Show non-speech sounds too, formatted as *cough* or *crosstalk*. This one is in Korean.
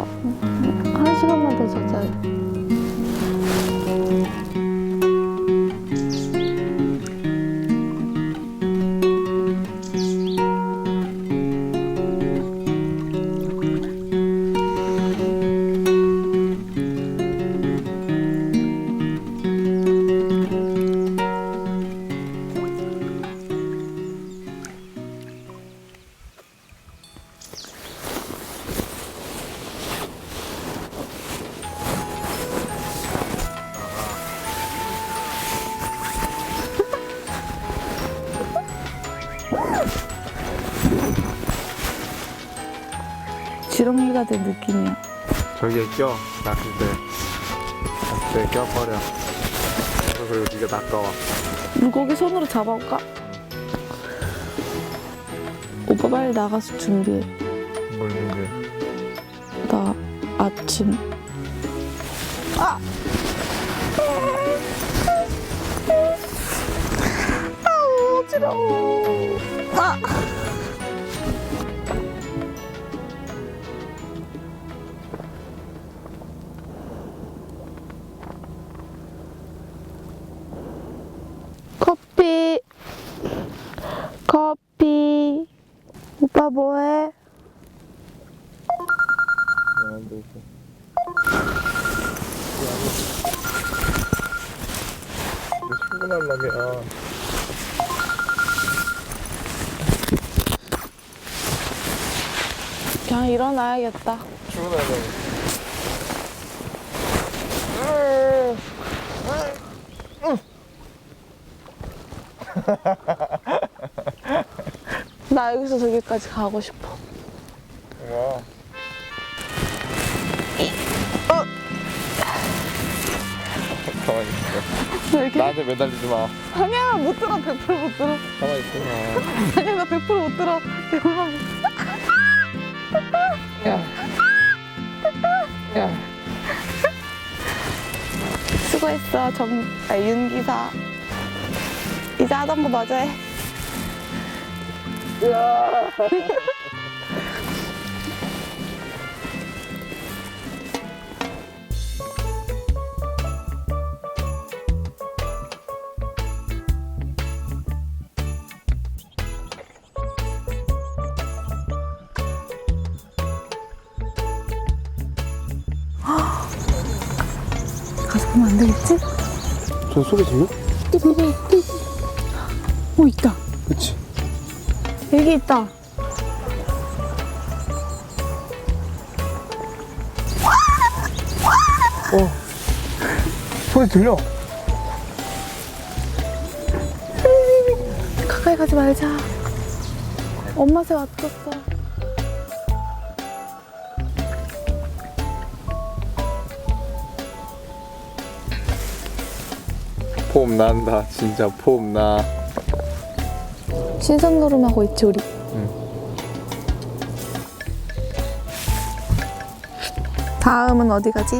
한 시간만 더 자자. 지렁이가 된 느낌이야. 저기에 껴 낚싯대 낚싯대에 껴버려 그리고 네가 낚아와 물고기 손으로 잡아올까? 오빠 빨리 나가서 준비해. 뭘 준비해 나 아침. 아! 아, 어지러워. 오빠 뭐해? 출근하려면 그냥 일어나야겠다. 출근하려면 *laughs* 나 여기서 저기까지 가고 싶어. 와 가만히 있어 이렇게? 나한테 매달리지 마 아니야, 못 들어. 100%못 들어. 가만히 있어 아니야, 나 100%못 들어. 대박. 야. 야. 수고했어, 정, 아, 윤 기사. 이제 하던 거 마저 해. 가서 보면 안 되겠지? 저 소리 들려? 어, 있다. 그치 여기 있다. 어 소리 들려 가까이 가지 말자. 엄마 새 왔었어. 폼 난다 진짜 폼 나 신선 노름하고 있지, 우리. 다음은 어디 가지?